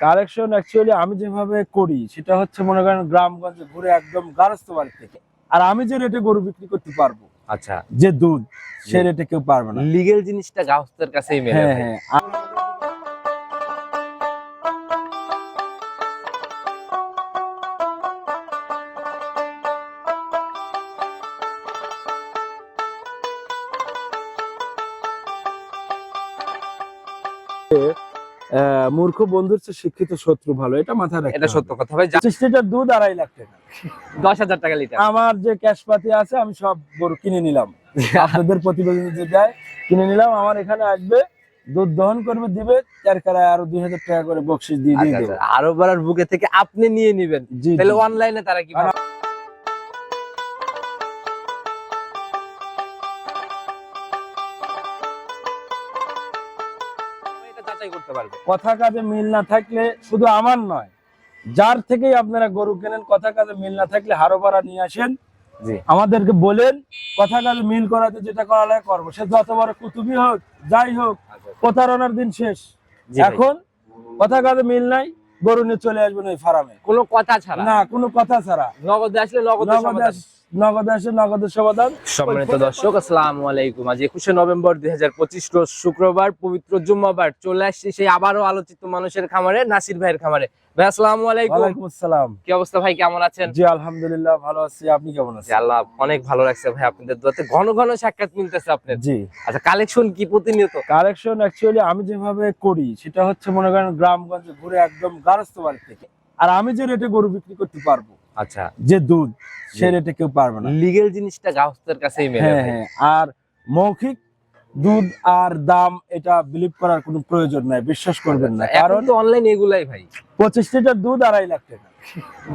Collection actually আমি যেভাবে করি সেটা হচ্ছে মনে করেন গ্রামগঞ্জে ঘুরে একদম গারস্থ বাড়ি থেকে। আর আমি যে রেটে গরু বিক্রি করতে পারব আচ্ছা। যে দুধ সে রেটে কেউ পারবে না। লিগেল জিনিসটা গাহস্থের কাছেই মেলে। হ্যাঁ হ্যাঁ। মূর্খ বন্ধুর চেয়ে শিক্ষিত শত্রু ভালো এটা মাথায় রাখতে এটা সত্য কথা। ভাই পঁচিশ লিটার দুধ আড়াই লাখ টাকা। দশ হাজার টাকা লিটার। আমার যে ক্যাশ পাতি আছে আমি সব গরু কিনে নিলাম। আপনাদের প্রতিবেদন যে দেয় কিনে নিলাম। আমার এখানে আসবে দুধ দহন করবে দিবে চার কারায় আরও দুই হাজার টাকা করে বকশিস দিয়ে দিয়ে আচ্ছা, দেবো। আচ্ছা। আরও বাড়ার বুকে থেকে আপনি নিয়ে নিবেন। তাহলে অনলাইনে তারা কি যাচাই করতে পারবে। কথা কাজে মিল না থাকলে শুধু আমার নয় যার থেকেই আপনারা গরু কেনেন কথা কাজে মিল না থাকলে হারো ভাড়া নিয়ে আসেন আমাদেরকে বলেন কথা কাজে মিল করাতে যেটা করা লাগে করব। সে যত বড় কুতুবই হোক যাই হোক প্রতারণার দিন শেষ। এখন কথা কাজে মিল নাই গরু নিয়ে চলে আসবেন ওই ফার্মে। কোনো কথা ছাড়া। না কোনো কথা ছাড়া। নগদে আসলে নগদে নগদে সমাধান। আসে নগদের সমাধান। সম্মানিত দর্শক আসসালামু আলাইকুম। আজ একুশে নভেম্বর দুই হাজার পঁচিশ রোজ শুক্রবার পবিত্র জুম্মাবার। চলে আসছি সেই আবারও আলোচিত মানুষের খামারে নাসির ভাইয়ের খামারে। ভাই আসসালামু আলাইকুম। ওয়ালাইকুম আসসালাম। কি অবস্থা ভাই কেমন আছেন? জি আলহামদুলিল্লাহ ভালো আছি। আপনি কেমন আছেন? আল্লাহ অনেক ভালো লাগছে ভাই আপনাদের দোয়াতে। ঘন ঘন সাক্ষাৎ মিলতেছে আপনার জি। আচ্ছা কালেকশন কি প্রতিনিয়ত? কালেকশন অ্যাকচুয়ালি আমি যেভাবে করি সেটা হচ্ছে মনে করেন গ্রামগঞ্জে ঘুরে একদম গারস্থ বাড়ি থেকে। আর আমি যে রেটে গরু বিক্রি করতে পারব আচ্ছা। যে দুধ সে রেটে কেউ পারবে না। লিগেল জিনিসটা গাহস্থের কাছেই মেলে হ্যাঁ হ্যাঁ আর মৌখিক দুধ আর দাম এটা বিলিভ করার কোনো প্রয়োজন নাই বিশ্বাস করবেন না। এখন কারণ তো অনলাইন এগুলাই ভাই। পঁচিশ লিটার দুধ আড়াই লাখ টাকা।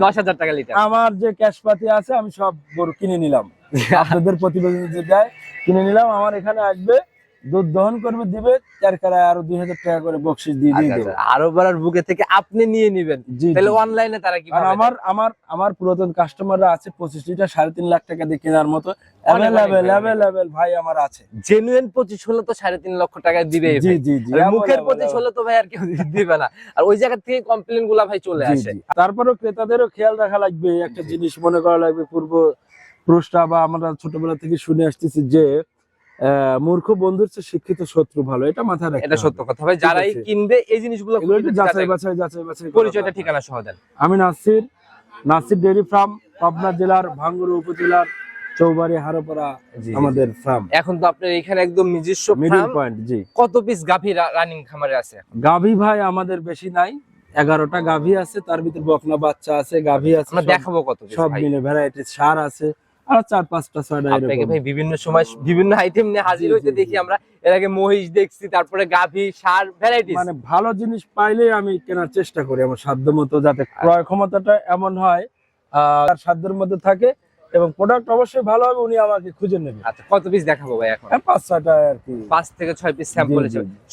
দশ হাজার টাকা লিটার আমার যে ক্যাশ পাতি আছে আমি সব গরু কিনে নিলাম। আপনাদের প্রতিবেদন যে দেয় কিনে নিলাম। আমার এখানে আসবে দুধ দহন করবে দিবে চার কারায় আরও দুই হাজার টাকা করে বকশিস দিয়ে দিয়ে আচ্ছা, দেবো। আচ্ছা। আরও বাড়ার বুকে থেকে আপনি নিয়ে নিবেন। তাহলে অনলাইনে তারা কি আমার আমার আমার পুরাতন কাস্টমাররা আছে পঁচিশ লিটার সাড়ে তিন লাখ টাকা দিয়ে কেনার মতো। অ্যাভেলেবেল অ্যাভেলেবেল ভাই আমার আছে। জেনুইন পঁচিশ হলে তো সাড়ে তিন লক্ষ টাকা দিবে জি জি জি। মুখের পঁচিশ হলে তো ভাই আর কেউ দিবে না। আর ওই জায়গা থেকে কমপ্লেনগুলা ভাই চলে জি, আসে। তারপরেও ক্রেতাদেরও খেয়াল রাখা লাগবে। একটা জিনিস মনে করা লাগবে পূর্ব পুরুষটা বা আমরা ছোটবেলা থেকে শুনে আসতেছি যে মূর্খ বন্ধুর চেয়ে শিক্ষিত শত্রু ভালো এটা মাথায় রাখতে এটা সত্য কথা। ভাই যারাই কিনবে এই জিনিসগুলো একটু যাচাই বাছাই যাচাই বাছাই পরিচয়টা ঠিকানা সহ দেন। আমি নাসির নাসির ডেয়ারি ফার্ম পাবনা জেলার ভাঙ্গুর উপজেলার চৌবাড়ি হারোপাড়া আমাদের ফার্ম এখন তো আপনার এখানে একদম নিজস্ব মিডিল। পয়েন্ট জি। কত পিস গাভী রানিং খামারে আছে গাভী ভাই আমাদের বেশি নাই এগারোটা গাভী আছে তার ভিতরে বকনা বাচ্চা আছে গাভী আছে দেখাবো কত সব মিলে ভ্যারাইটি সার আছে আর চার পাঁচটা ছয়টা আপনাকে ভাই বিভিন্ন সময় বিভিন্ন আইটেম নিয়ে হাজির হইতে দেখি আমরা। এর আগে মহিষ দেখছি তারপরে গাভী সার মানে ভালো জিনিস পাইলেই আমি কেনার চেষ্টা করি আমার সাধ্য মতো যাতে ক্রয় ক্ষমতাটা এমন হয় আহ, তার সাধ্যের মধ্যে থাকে এবং প্রোডাক্ট অবশ্যই ভালো হবে উনি আমাকে খুঁজে নেবে। আচ্ছা কত পিস দেখাবো ভাই এখন? হ্যাঁ, পাঁচ ছয়টা আর কি। পাঁচ থেকে ছয় পিস স্যাম্পল।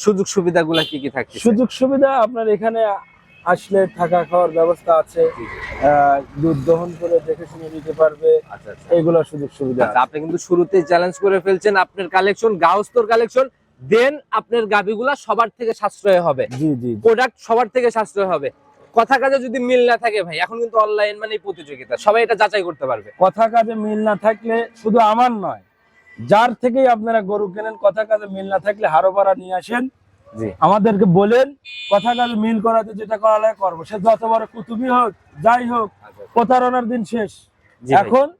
সুযোগ সুবিধাগুলো কি কি থাকছে সুযোগ সুবিধা আপনার এখানে আসলে থাকা খাওয়ার ব্যবস্থা আছে দুধ দহন করে দেখে শুনে নিতে পারবে আচ্ছা আচ্ছা। এইগুলো সুযোগ সুবিধা আচ্ছা, আপনি কিন্তু শুরুতে চ্যালেঞ্জ করে ফেলছেন আপনার কালেকশন গাউস্তর কালেকশন দেন আপনার গাভিগুলা সবার থেকে সাশ্রয় হবে। জি জি। প্রোডাক্ট সবার থেকে সাশ্রয় হবে। কথা কাজে যদি মিল না থাকে ভাই এখন কিন্তু অনলাইন মানে প্রতিযোগিতা সবাই এটা যাচাই করতে পারবে। কথা কাজে মিল না থাকলে শুধু আমার নয় যার থেকেই আপনারা গরু কেনেন কথা কাজে মিল না থাকলে হারোপাড়া নিয়ে আসেন। আমাদেরকে বলেন কথা কাজে মিল করাতে যেটা করা লাগে করব। সে যত বড় কুতুবি হোক যাই হোক প্রতারণার দিন শেষ। এখন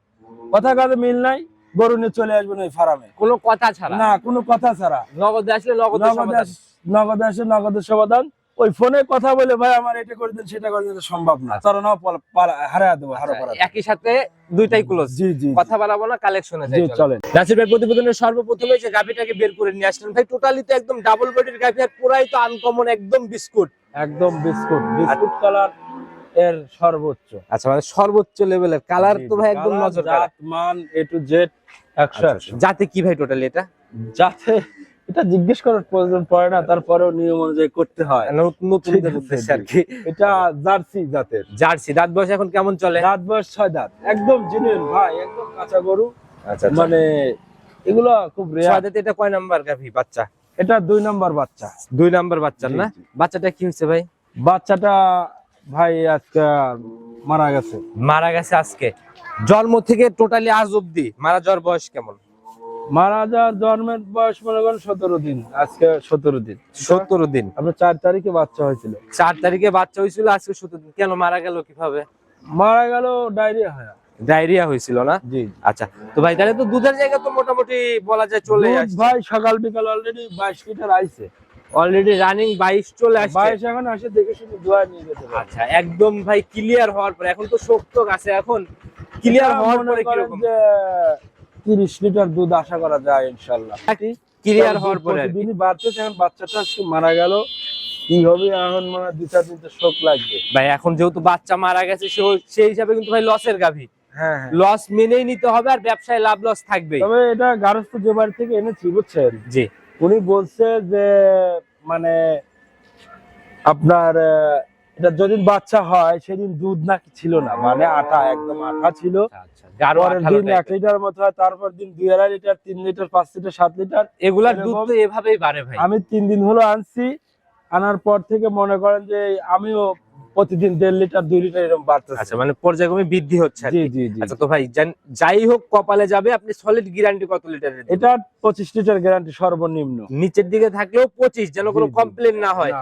কথা কাজে মিল নাই গরু নিয়ে চলে আসবেন ওই ফার্মে। কোনো কথা ছাড়া? না কোনো কথা ছাড়া। নগদ আসলে নগদ নগদে সমাধান। আস- নগদে আসে নগদের সমাধান। ওই ফোনে কথা বলে ভাই আমার এটা করে দেন সেটা করে দেন সম্ভব না। তারা নাও হারায় দেবো হারো আচ্ছা, একই সাথে দুইটাই ক্লোজ জি জি কথা বাড়াবো না কালেকশনে জি চলেন। নাসির ভাই প্রতিবেদনের সর্বপ্রথমে যে গাভিটাকে বের করে নিয়ে আসলেন। ভাই টোটালি তো একদম ডাবল বডির গাভি আর পুরাই তো আনকমন একদম বিস্কুট। একদম বিস্কুট বিস্কুট কালারের সর্বোচ্চ। আচ্ছা মানে সর্বোচ্চ লেভেলের কালার তো ভাই একদম নজর জাত, মান এ টু জেড একশো আচ্ছা, একশো যাতে কি ভাই টোটালি এটা? যাতে এটা জিজ্ঞেস করার প্রয়োজন পড়ে না তারপরেও নিয়ম অনুযায়ী করতে হয়। নতুন আর কি এটা জার্সি জাতের। জার্সি দাঁত বয়স এখন কেমন চলে? দাঁত বয়স ছয় দাঁত। একদম জেনুইন ভাই একদম কাঁচা গরু। আচ্ছা মানে এগুলো খুব রেয়ার এটা কয় নাম্বার গাভি বাচ্চা? এটা দুই নাম্বার বাচ্চা। দুই নাম্বার বাচ্চা না? বাচ্চাটা কি হয়েছে ভাই? বাচ্চাটা ভাই আজকে মারা গেছে। মারা গেছে আজকে। জন্ম থেকে টোটালি আজ অব্দি মারা যাওয়ার বয়স কেমন? মারা যাওয়ার জন্মের বয়স মনে করেন সতেরো দিন আজকে সতেরো দিন। সত্তর দিন। আপনার চার তারিখে বাচ্চা হয়েছিল। চার তারিখে বাচ্চা হয়েছিল আজকে সত্তর দিন। কেন মারা গেল কীভাবে? মারা গেল ডায়রিয়া হয়। ডায়রিয়া হয়েছিল না? জি। আচ্ছা তো ভাই তাহলে তো দুধের জায়গা তো মোটামুটি বলা যায় চলে ভাই সকাল বিকাল অলরেডি বাইশ লিটার আইছে। অলরেডি রানিং বাইশ চলে আসছে। বাইশ এখন আসে দেখে শুনে দোয়া নিয়ে যেতে আচ্ছা একদম ভাই ক্লিয়ার হওয়ার পরে এখন তো শক্ত আছে এখন ক্লিয়ার হওয়ার পরে কীরকম? তিরিশ লিটার দুধ আশা করা যায় ইনশাল্লাহ। ক্লিয়ার হওয়ার পরে। প্রতিদিনই বাড়তেছে এখন বাচ্চাটা আজকে মারা গেল কি হবে এখন মানে দু চার দিন তো শোক লাগবে। ভাই এখন যেহেতু বাচ্চা মারা গেছে সেই হিসাবে কিন্তু ভাই লসের গাভী। হ্যাঁ হ্যাঁ। লস মেনেই নিতে হবে আর ব্যবসায় লাভ লস থাকবেই। তবে এটা গারস্থ যে বাড়ি থেকে এনেছি বুঝছেন? জি। উনি বলছে যে মানে আপনার এটা যেদিন বাচ্চা হয় সেদিন দুধ নাকি ছিল না। মানে আটা একদম আটা ছিল। গাঢ় পরের আঠালো দিন এক লিটার মতো হয় তারপর দিন দুই আড়াই লিটার তিন লিটার পাঁচ লিটার সাত লিটার এগুলার দুধ তো এভাবেই বাড়ে ভাই। আমি তিন দিন হলো আনছি আনার পর থেকে মনে করেন যে আমিও প্রতিদিন দেড় লিটার দুই লিটার এরকম বাড়তেছে। আচ্ছা মানে পর্যায়ক্রমে বৃদ্ধি হচ্ছে জি জি জি। আচ্ছা তো ভাই যাই হোক কপালে যাবে আপনি সলিড গ্যারান্টি কত লিটার? এটা পঁচিশ লিটার গ্যারান্টি সর্বনিম্ন। নিচের দিকে থাকলেও পঁচিশ যেন কোনো। কমপ্লেন না হয়।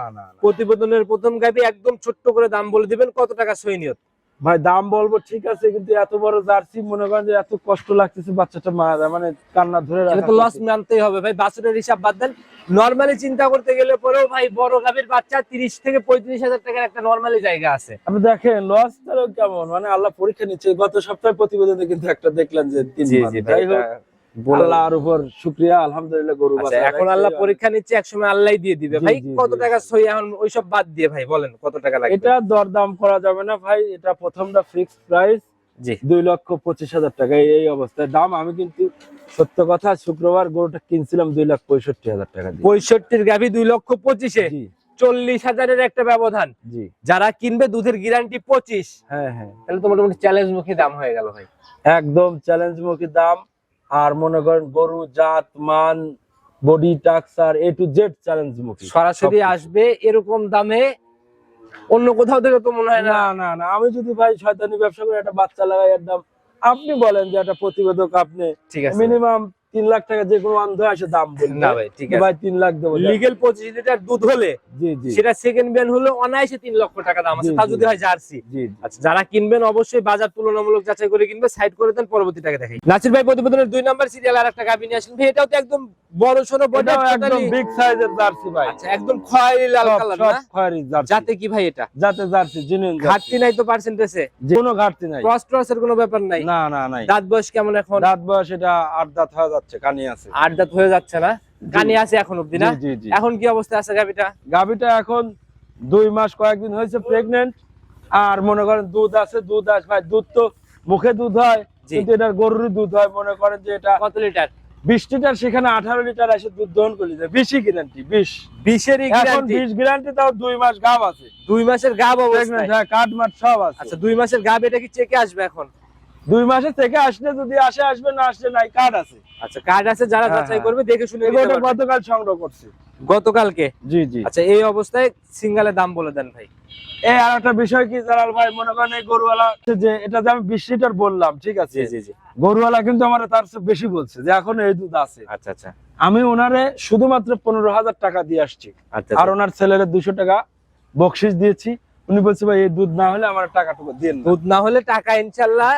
প্রতিবেদনের প্রথম গাবি একদম ছোট্ট করে দাম বলে দিবেন কত টাকা সই নিয়ত? ভাই দাম বলব ঠিক আছে কিন্তু এত বড় জার্সি মনে করেন যে এত কষ্ট লাগতেছে বাচ্চাটা মারা যায় মানে কান্না ধরে রাখা তো লস মানতেই হবে। ভাই বাছুরের হিসাব বাদ দেন। নরমালি চিন্তা করতে গেলে পরেও ভাই বড় গাভীর বাচ্চা তিরিশ থেকে পঁয়ত্রিশ হাজার টাকার একটা নরমালি জায়গা আছে। আপনি দেখেন লস তাহলে কেমন? মানে আল্লাহ পরীক্ষা নিচ্ছে। গত সপ্তাহে প্রতিবেদনে কিন্তু একটা দেখলেন যে তিন। যাই হোক আল্লাহর উপর শুক্রিয়া আলহামদুলিল্লাহ গরু আচ্ছা, এখন আল্লাহ পরীক্ষা নিচ্ছে একসময় আল্লাহ দিয়ে দিবে। ভাই কত টাকা সই এখন ওইসব বাদ দিয়ে ভাই বলেন কত টাকা লাগবে? এটা দরদাম করা যাবে না ভাই এটা প্রথমটা ফিক্সড প্রাইস জি। দুই লক্ষ পঁচিশ হাজার টাকা এই- অবস্থায়। দাম আমি কিন্তু সত্য কথা শুক্রবার গরুটা কিনছিলাম দুই লাখ পঁয়ষট্টি হাজার টাকা পঁয়ষট্টির গাভী দুই লক্ষ পঁচিশে। চল্লিশ হাজারের একটা ব্যবধান। জি। যারা কিনবে দুধের গ্যারান্টি পঁচিশ। হ্যাঁ হ্যাঁ। তাহলে তো মোটামুটি চ্যালেঞ্জ মুখী দাম হয়ে গেল ভাই। একদম চ্যালেঞ্জ মুখী দাম। আর মনে করেন গরু জাত মান বডি টাক্সার এ টু জেড চ্যালেঞ্জ মুখী। সরাসরি আসবে এরকম দামে অন্য কোথাও থেকে তো মনে হয় না। না না আমি যদি ভাই শয়তানি ব্যবসা করে একটা বাচ্চা লাগাই এর দাম আপনি বলেন যে একটা প্রতিবেদক আপনি ঠিক আছে। মিনিমাম তিন লাখ টাকা যে কোনো অন্ধ আসে দাম বলবে। না ভাই ঠিক আছে। ভাই তিন লাখ দেবো। লিগেল পঁচিশ লিটার দুধ হলে সেটা সেকেন্ড ব্যান হলে অনায়াসে তিন লক্ষ টাকা দাম আছে। তা যদি হয় জার্সি। আচ্ছা যারা কিনবেন অবশ্যই বাজার তুলনামূলক যাচাই করে কিনবে সাইড করে দেন পরবর্তী টাকা দেখাই। নাসির ভাই প্রতিবেদনের দুই নাম্বার সিরিয়াল আর একটা গাভী নিয়ে আসলেন ভাই এটাও তো একদম বড় সড়ো বডি একদম বিগ সাইজের জার্সি ভাই। আচ্ছা একদম খয়েরি লাল কালার না? খয়েরি জার্সি। যাতে কি ভাই এটা? যাতে জার্সি জিনুইন ঘাটতি নাই তো পার্সেন্টেজে কোনো ঘাটতি নাই। ক্রস ট্রসের কোনো ব্যাপার নাই? না না নাই। দাঁত বয়স কেমন এখন? রাত বয়স এটা আট দাঁত হয়ে যাচ্ছে কানি আছে। আট দাঁত হয়ে যাচ্ছে না? কানি আছে এখন অব্দি না? এখন কি অবস্থা আছে গাভীটা? গাভিটা এখন দুই মাস কয়েকদিন হয়েছে প্রেগনেন্ট আর মনে করেন দুধ আছে দুধ আছে ভাই দুধ তো মুখে দুধ হয় কিন্তু এটা গরুর দুধ হয় মনে করেন যে এটা কত লিটার? বিশ লিটার সেখানে আঠারো লিটার এসে দুধ দহন করে যায় বিশই গ্যারান্টি বিশ। বিশেরই এখন বিশ গ্যারান্টি তাও দুই মাস গাভ আছে। দুই মাসের গাব হ্যাঁ কাঠ মাঠ সব আছে। আচ্ছা দুই মাসের গাব এটা কি চেকে আসবে এখন? দুই মাসের থেকে আসলে যদি আসে আসবে না আসলে নাই কাঠ আছে। আচ্ছা কার্ড আছে যারা হ্যাঁ, যাচাই হ্যাঁ। করবে দেখে শুনে এগুলো গতকাল সংগ্রহ করছি। গতকালকে? জি জি। আচ্ছা এই অবস্থায় সিঙ্গালে দাম বলে দেন ভাই। এই আর একটা বিষয় কি জালাল ভাই মনে করেন এই গরুওয়ালা যে এটা যে আমি বিশ লিটার বললাম ঠিক আছে? জি জি গরুওয়ালা কিন্তু আমার তার বেশি বলছে যে এখন এই দুধ আছে। আচ্ছা আচ্ছা। আমি ওনারে শুধুমাত্র পনেরো হাজার টাকা দিয়ে আসছি। আচ্ছা আর ওনার ছেলের দুশো টাকা বকশিস দিয়েছি। উনি বলছে ভাই এই দুধ না হলে আমার টাকাটুকু দিয়ে দুধ না হলে টাকা ইনশাল্লাহ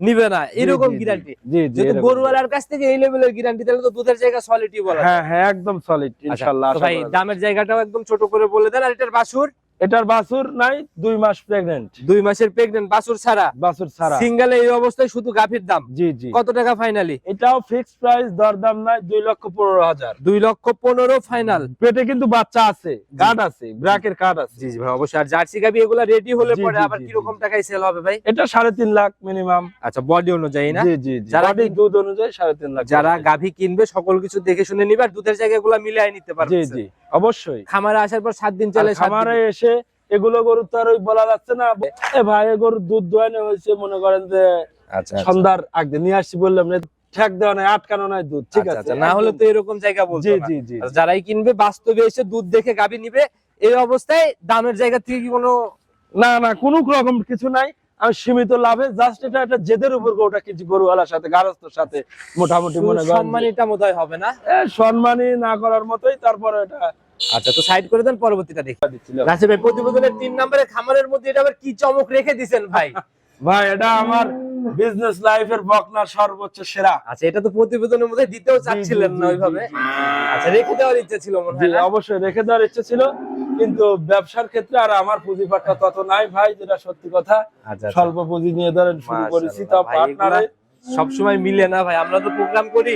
নিবে না। এরকম গ্যারান্টি যদি গরুওয়ালার কাছ থেকে এই লেভেলের গ্যারান্টি তাহলে তো দুধের জায়গা সলিডই বলা হ্যাঁ হ্যাঁ একদম সলিড ইনশাআল্লাহ তো ভাই দামের জায়গাটাও একদম ছোট করে বলে দেন আর এটার বাছুর? এটার বাছুর নাই দুই মাস প্রেগনেন্ট দুই মাসের প্রেগনেন্ট বাছুর ছাড়া? বাছুর ছাড়া। সিঙ্গেলে এই অবস্থায় শুধু গাভীর দাম? জি জি। কত টাকা ফাইনালি এটাও ফিক্স প্রাইস দরদাম নাই দুই লক্ষ পনেরো হাজার। দুই লক্ষ পনেরো ফাইনাল পেটে কিন্তু বাচ্চা আছে কার্ড আছে ব্র্যাকের কার্ড আছে। জি জি ভাই অবশ্যই। আর জার্সি গাভি এগুলা রেডি হলে পরে আবার জি, কীরকম টাকায় সেল হবে ভাই? এটা সাড়ে তিন লাখ মিনিমাম আচ্ছা বডি অনুযায়ী না? জি জি যারা দুধ অনুযায়ী সাড়ে তিন লাখ যারা গাভি কিনবে সকল কিছু দেখে শুনে নিবে আর দুধের জায়গাগুলো মিলিয়ে নিতে পারবে জি জি অবশ্যই। খামারে আসার পর সাত দিন চলে খামারে এসে এগুলো গরু তো আর ওই বলা যাচ্ছে না। এ ভাই গরুর দুধ দোয়ানো হয়েছে মনে করেন যে আচ্ছা আচ্ছা। সন্ধ্যার আগে নিয়ে আসছি বললাম ঠেক দেওয়া নাই আটকানো নাই দুধ ঠিক আচ্ছা, আছে? না হলে তো এরকম জায়গা বলতো জি জি জি। যারাই কিনবে বাস্তবে এসে দুধ দেখে গাভি নিবে এই অবস্থায় দামের জায়গা থেকে কি কোনো না না কোনো রকম কিছু নাই। আমি সীমিত লাভে জাস্ট এটা একটা জেদের উপর ওটা কিছু গরুওয়ালার সাথে গারস্থর সাথে মোটামুটি মনে করেন সম্মানিটা হবে না? এ, সম্মানী না করার মতোই তারপরে এটা আচ্ছা তো সাইড করে দেন পরবর্তীটা দেখি। ভাই প্রতিবেদনের তিন নম্বরে খামারের মধ্যে এটা আবার কি চমক রেখে দিছেন ভাই? ভাই এটা আমার বিজনেস লাইফের সর্বোচ্চ সেরা। আচ্ছা এটা তো প্রতিবেদনের মধ্যে দিতেও চাচ্ছিলেন না ওইভাবে। আচ্ছা রেখে দেওয়ার ইচ্ছা ছিল মনে হয় অবশ্যই রেখে দেওয়ার ইচ্ছে ছিল। কিন্তু ব্যবসার ক্ষেত্রে আর আমার পুঁজিপাটটা তত নাই ভাই যেটা সত্যি কথা। আচ্ছা আচ্ছা। স্বল্প পুঁজি নিয়ে ধরেন শুরু করেছি ভাই, পার্টনারে সব সময় মিলে না ভাই আমরা তো প্রোগ্রাম করি।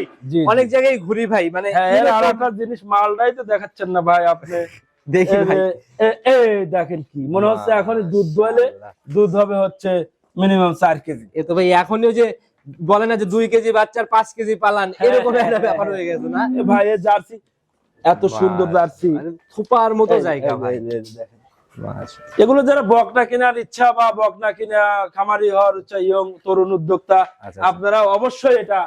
অনেক জায়গায় ঘুরি ভাই মানে হ্যাঁ এরকম- আর একটা জিনিস মালটাই তো দেখাচ্ছেন না ভাই আপনি। দেখি দেখেন কি মনে হচ্ছে এখন দুধ দোয়ালে দুধ হবে হচ্ছে মিনিমাম চার কেজি। এ তো ভাই এখনই যে বলে না যে দুই কেজি বাচ্চার পাঁচ কেজি পালান হ্যাঁ, এরকম হ্যাঁ, একটা হ্যাঁ, ব্যাপার হ্যাঁ। হয়ে গেছে না? ভাই জার্সি এত সুন্দর জার্সি। মানে থুপার মতো জায়গা ভাই। দেখেন। এগুলো যারা বকনা কেনার ইচ্ছা বা বকনা কিনা খামারি হওয়ার ইচ্ছা ইয়ং তরুণ উদ্যোক্তা আচ্ছা। আপনারা অবশ্যই এটা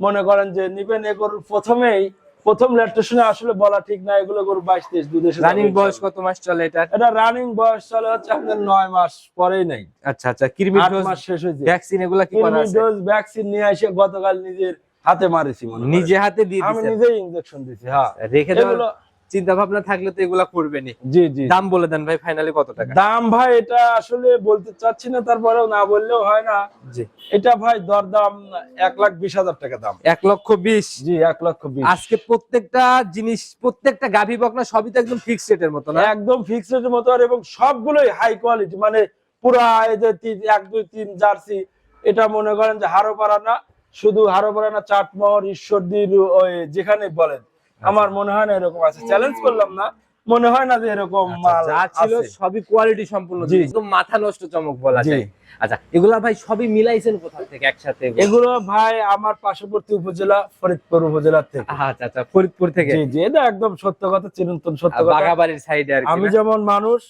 মনে করেন যে নিবেন। এ প্রথমেই প্রথম ল্যাকটেশনে আসলে বলা ঠিক না এগুলো গরু বাইশ তেইশ দুধ এসে রানিং বয়স কত মাস চলে এটা? এটা রানিং বয়স চলে হচ্ছে আপনার নয় মাস পরেই নাই। আচ্ছা আচ্ছা কৃমি ডোজ মাস শেষ হয়েছে। ভ্যাকসিন এগুলা কি করা আছে? ডোজ ভ্যাকসিন নিয়ে এসে গতকাল নিজের হাতে মারেছি মনে নিজে হাতে দিয়ে আমি নিজেই ইনজেকশন দিছি হ্যাঁ। রেখে এগুলো চিন্তা ভাবনা থাকলে তো এগুলা করবেনই। জি জি। দাম বলে দেন ভাই ফাইনালি কত টাকা? দাম ভাই এটা আসলে বলতে চাচ্ছি না তারপরেও না বললেও হয় না। জি। এটা ভাই দরদাম এক লাখ বিশ হাজার টাকা দাম। এক লক্ষ বিশ? জি এক লক্ষ বিশ। আজকে প্রত্যেকটা জিনিস প্রত্যেকটা গাভী বকনা সবই তো একদম ফিক্স রেটের মতো না? একদম ফিক্স ফিক্সড মতো আর এবং সবগুলোই হাই কোয়ালিটি মানে পুরা এই যে তিন- এক দুই তিন জার্সি এটা মনে করেন যে হারো পারা না শুধু হারো পারা না চাটমোহর ঈশ্বরদীর ওই যেখানে বলেন। আমার মনে হয় না এরকম আছে। চ্যালেঞ্জ করলাম না। মনে হয় না যে এরকম মাল যা ছিল আছে। সবই কোয়ালিটি সম্পূর্ণ। একদম মাথা নষ্ট চমক বলা যায়। আচ্ছা এগুলা ভাই সবই মিলাইছেন কোথা থেকে একসাথে? এগুলো? ভাই আমার পার্শ্ববর্তী উপজেলা ফরিদপুর উপজেলার থেকে। আচ্ছা আচ্ছা ফরিদপুর থেকে? জি জি এটা একদম সত্য কথা চিরন্তন সত্য কথা। বাগাবাড়ির সাইডে আর আমি যেমন মানুষ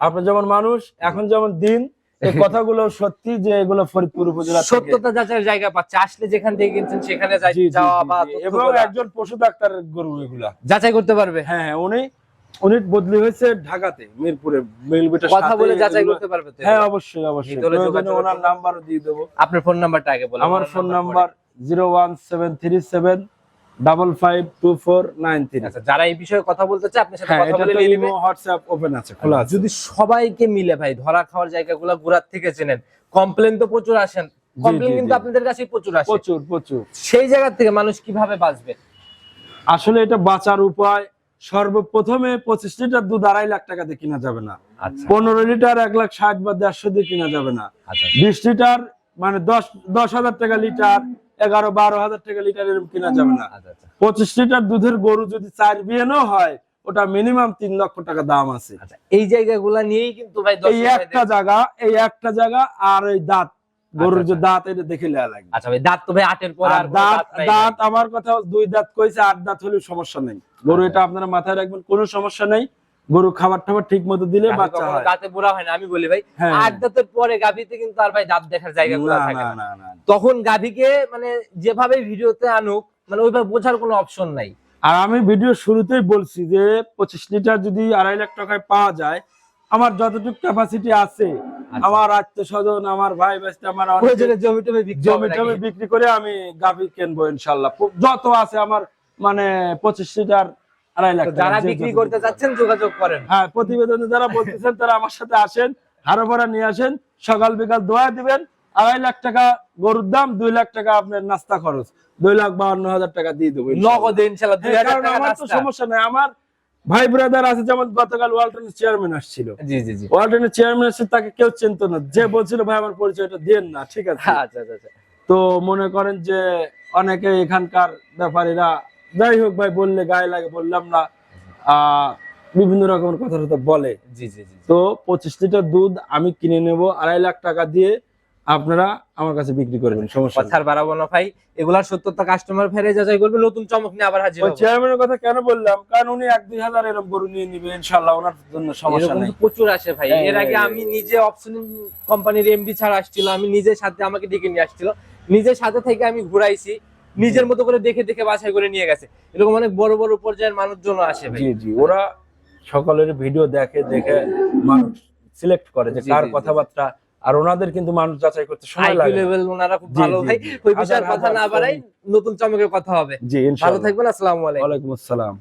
আপনি যেমন মানুষ এখন যেমন দিন এই কথাগুলো সত্যি যে এগুলো ফরিদপুর উপজেলা সত্যতা যাচাইয়ের জায়গা পাচ্ছে। আসলে যেখান থেকে কিনছেন সেখানে যাওয়া বা এবং একজন পশু ডাক্তার গরু এগুলা। যাচাই করতে পারবে। হ্যাঁ হ্যাঁ উনি উনি বদলি হয়েছে ঢাকাতে মিরপুরে মিলবিটার কথা বলে যাচাই করতে পারবে হ্যাঁ অবশ্যই অবশ্যই। ওনার নাম্বারও দিয়ে দেবো। আপনার ফোন নাম্বারটা আগে বলুন আমার phone number zero one seven three seven double five two four nine three আচ্ছা যারা এই বিষয়ে কথা বলতে চায় আপনার সাথে হ্যাঁ কথা বলে নিয়ে নেবে। হোয়াটসঅ্যাপ ওপেন আছে খোলা যদি সবাইকে মিলে ভাই ধরা খাওয়ার জায়গাগুলো থেকে চেনেন কমপ্লেন তো প্রচুর আসেন কমপ্লেন কিন্তু আপনাদের কাছেই প্রচুর আসে। প্রচুর প্রচুর। সেই জায়গা থেকে মানুষ কীভাবে বাঁচবে? আসলে এটা বাঁচার উপায় সর্বপ্রথমে পঁচিশ লিটার দুধ আড়াই লাখ টাকা দিয়ে কিনা যাবে না। আচ্ছা। পনেরো লিটার এক লাখ ষাট বা দেড়শো দিয়ে কিনা যাবে না। আচ্ছা। বিশ লিটার মানে দশ দশ হাজার টাকা লিটার এগারো বারো হাজার টাকা লিটার এরকম কিনা যাবে না। আচ্ছা আচ্ছা। পঁচিশ লিটার দুধের গরু যদি চার বিয়েনও হয় ওটা মিনিমাম তিন লক্ষ টাকা দাম আছে। আচ্ছা এই জায়গাগুলা নিয়েই কিন্তু ভাই এই একটা জায়গা এই একটা জায়গা আর ওই দাঁত গরুর যে। দাঁত এটা দেখে লেয়া লাগে আচ্ছা ভাই দাঁত তো ভাই আটের পর আর দাঁত দাঁত আমার কথা দুই দাঁত কইছে আট দাঁত হলেও সমস্যা নেই। গরু। এটা আপনারা মাথায় রাখবেন কোনো সমস্যা নেই। গরু খাবার টাবার ঠিক মতো দিলে বাচ্চা হয়। দাঁতে বুড়া হয় না আমি বলি ভাই হ্যাঁ। আট দাঁতের পরে গাভীতে কিন্তু আর ভাই দাঁত দেখার জায়গাগুলো না, থাকে না। তখন গাভীকে মানে যেভাবে ভিডিওতে আনুক মানে ওইভাবে বোঝার কোনো অপশন নাই। আর আমি ভিডিও শুরুতেই বলছি যে পঁচিশ লিটার যদি আড়াই লাখ টাকায় পাওয়া যায় আমার যতটুকু ক্যাপাসিটি আছে আমার আত্মীয় স্বজন আমার ভাই বাস্তে আমার জমি টমি বিক্রি করে আমি গাভি কিনবো ইনশাল্লাহ। যত আছে আমার মানে পঁচিশ লিটার আড়াই লাখ যারা বিক্রি করতে। চাচ্ছেন যোগাযোগ করেন। হ্যাঁ প্রতিবেদনে যারা বলতেছেন তারা আমার সাথে আসেন হারো ভরা নিয়ে আসেন সকাল বিকাল দোয়া দিবেন। আড়াই লাখ টাকা গরুর দাম দুই লাখ টাকা আপনার নাস্তা খরচ। দুই লাখ বাউন্ন হাজার টাকা দিয়ে দেবো। নগদে ইনশাল্লাহ দুই হ্যাঁ, হাজার আমার তো সমস্যা নাই। আমার ভাই ব্রাদার আছে যেমন গতকাল ওয়ালটনের চেয়ারম্যান আসছিল। জি জি জি। ওয়ালটনের চেয়ারম্যান আসছে তাকে কেউ চিনতো না। যে বলছিল ভাই আমার পরিচয়টা দেন না ঠিক আছে? আচ্ছা আচ্ছা আচ্ছা। তো মনে করেন যে অনেকে এখানকার ব্যাপারীরা যাই হোক ভাই বললে গায়ে লাগে বললাম না। বিভিন্ন রকমের কথা বলে। জি জি জি তো পঁচিশ লিটার দুধ আমি কিনে নেব আড়াই লাখ টাকা দিয়ে আপনারা আমার কাছে বিক্রি করবেন সমস্যা। কথার বাড়াবো না ভাই। এগুলার সত্যতা কাস্টমার ফেরে যাচাই করবে নতুন চমক নিয়ে আবার হাজির হব। চেয়ারম্যানের কথা কেন বললাম? কারণ উনি এক দুই হাজার এরকম গরু নিয়ে নিবে ইনশাল্লাহ ওনার জন্য সমস্যা নেই। প্রচুর আসে ভাই। হ্যাঁ, এর আগে হ্যাঁ, আমি নিজে অপশন কোম্পানির এমডি ছাড়া আসছিল আমি নিজের সাথে আমাকে ডেকে নিয়ে আসছিল। নিজের সাথে থেকে আমি ঘুরাইছি। নিজের মতো করে দেখে দেখে বাছাই করে নিয়ে গেছে। এরকম অনেক বড় বড় পর্যায়ের মানুষজন আসে জি জি ওরা সকলের ভিডিও দেখে দেখে মানুষ সিলেক্ট করে যে কার। কথাবার্তা আর ওনাদের কিন্তু মানুষ যাচাই করতে সময় লাগে। লেভেল ওনারা খুব ভালো ভাই। ওই বিষয়ে কথা না বাড়াই নতুন চমকের কথা হবে। জি ভালো থাকবেন আসসালামু আলাইকুম। ওয়া আলাইকুম আসসালাম।